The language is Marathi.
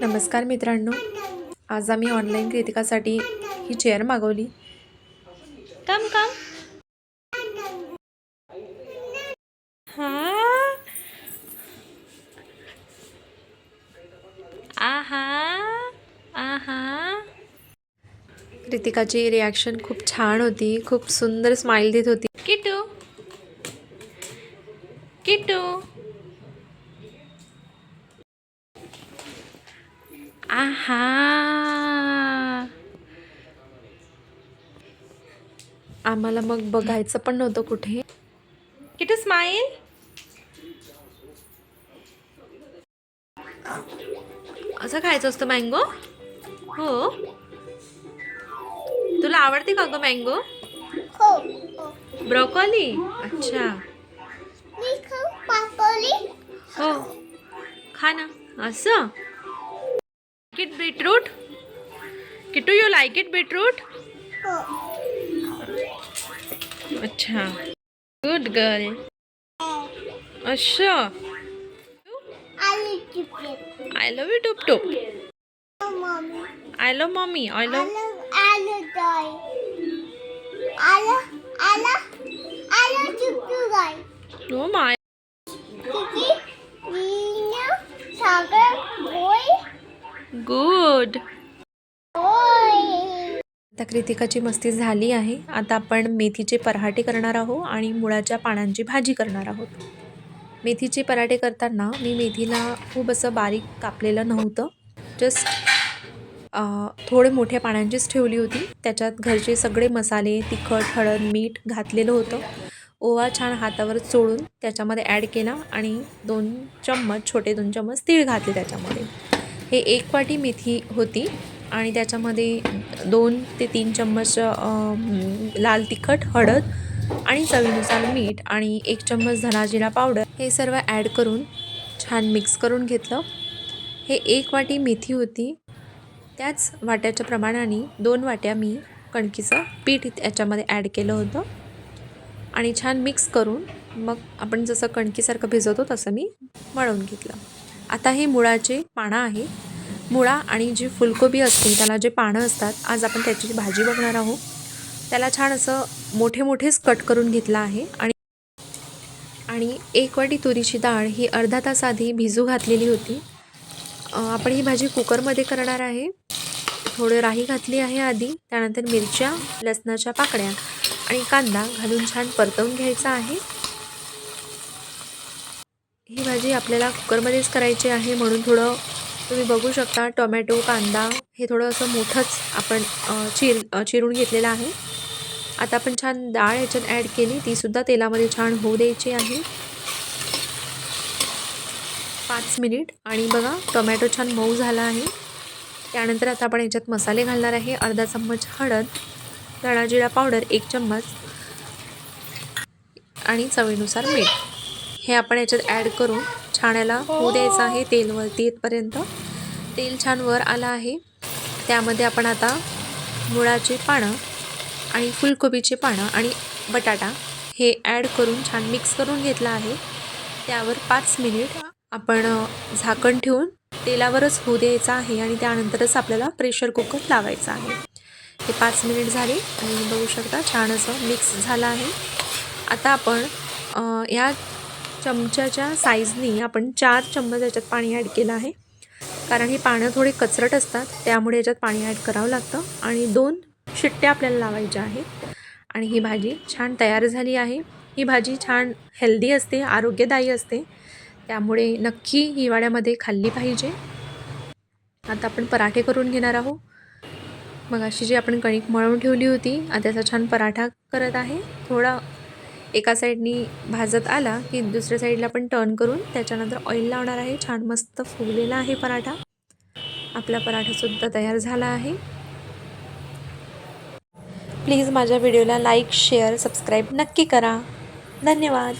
नमस्कार मित्रांनो. आज आम्ही ऑनलाईन कृतिकासाठी ही चेअर मागवली. कम कम हा. आहा. आहा. कृतिकाची रिॲक्शन खूप छान होती. खूप सुंदर स्माईल देत होती. किटू. किटू. आहा आम्हाला मग बघायचं पण नव्हतं कुठे. किती स्माईल असं खायचं असतं मँगो हो. तुला आवडते का ग मँगो हो हो. ब्रोकोली अच्छा. खाऊ पापडी हो. खा ना. असं? Beetroot Kittu you like it beetroot हो अच्छा गुड गर्ल अच्छा आय लव्ह यू टूप टूप I love mummy I die हो माय गुड आता कृतिकाची मस्ती झाली आहे. आता आपण मेथीचे पराठे करणार आहोत आणि मुळाच्या पानांची भाजी करणार आहोत. मेथीचे पराठे करताना मी मेथीला खूप असं बारीक कापलेलं नव्हतं. जस्ट थोडे मोठ्या पानांचीच ठेवली होती. त्याच्यात घरचे सगळे मसाले तिखट हळद मीठ घातलेलं होतं. ओवा छान हातावर चोळून त्याच्यामध्ये ॲड केला आणि दोन चम्मच छोटे दोन चम्मच तीळ घातले त्याच्यामध्ये. हे एक वाटी मेथी होती आणि त्याच्यामध्ये दोन ते तीन चम्मच लाल तिखट हळद आणि चवीनुसार मीठ आणि एक चम्मच धनाजिरा पावडर हे सर्व ॲड करून छान मिक्स करून घेतलं. हे एक वाटी मेथी होती. त्याच वाट्याच्या प्रमाणाने दोन वाट्या मी कणकीचं पीठ याच्यामध्ये ॲड केलं होतं आणि छान मिक्स करून मग आपण जसं कणकीसारखं भिजवतो तसं मी मळून घेतलं. आता हे मुळाचे पानं आहे. मुळा आणि जी फुलकोबी असते त्याला जे पानं असतात आज आपण त्याची भाजी बघणार आहोत. त्याला छान असं मोठे मोठेच कट करून घेतलं आहे आणि आणि एक वाटी तुरीची डाळ ही अर्धा तास आधी भिजू घातलेली होती. आपण ही भाजी कुकरमध्ये करणार आहे. थोडं राही घातली आहे आधी त्यानंतर मिरच्या लसणाच्या पाकळ्या आणि कांदा घालून छान परतवून घ्यायचा आहे. ही भाजी आपल्याला कुकरमध्येच करायची आहे म्हणून थोडं तुम्ही बघू शकता टोमॅटो कांदा हे थोडं असं मोठंच आपण चिर चिरून घेतलेलं आहे. आता आपण छान डाळ याच्यात ॲड केली तीसुद्धा तेलामध्ये छान होऊ द्यायची आहे. पाच मिनिट आणि बघा टोमॅटो छान मऊ झाला आहे. त्यानंतर आता आपण याच्यात मसाले घालणार आहे अर्धा चम्मच हळद धणा जिरा पावडर एक चम्मच आणि चवीनुसार मीठ. हे आपण याच्यात ॲड करून छान याला होऊ द्यायचं आहे तेल वरती येतपर्यंत तेल छान वर आलं आहे. त्यामध्ये आपण आता मुळाची पानं आणि फुलकोबीचे पानं आणि बटाटा हे ॲड करून छान मिक्स करून घेतलं आहे. त्यावर पाच मिनिट आपण झाकण ठेवून तेलावरच होऊ द्यायचं आहे आणि त्यानंतरच आपल्याला प्रेशर कुकर लावायचं आहे. हे पाच मिनिट झाले आणि बघू शकता छान असं मिक्स झालं आहे. आता आपण या चमच्याच्या साईजनी आपण चार चम्मच याच्यात पाणी ॲड केलं आहे. कारण ही पानं थोडी कचरट असतात त्यामुळे याच्यात पाणी ॲड करावं लागतं. आणि दोन शिट्ट्या आपल्याला लावायच्या आहेत. आणि ही भाजी छान तयार झाली आहे. ही भाजी छान हेल्दी असते आरोग्यदायी असते. त्यामुळे नक्की हिवाळ्यामध्ये खाल्ली पाहिजे. आता आपण पराठे करून घेणार आहोत. मग अशी जी आपण कणिक मळून ठेवली होती आता त्याचा छान पराठा करत आहे. थोडा एका साईडनी भाजत आला की दुसऱ्या साईडला पण टर्न करून त्याच्यानंतर ऑइल लावणार आहे. छान मस्त फुगलेला आहे पराठा. आपला पराठासुद्धा तयार झाला आहे. प्लीज माझ्या व्हिडिओला लाईक शेअर सबस्क्राईब नक्की करा. धन्यवाद.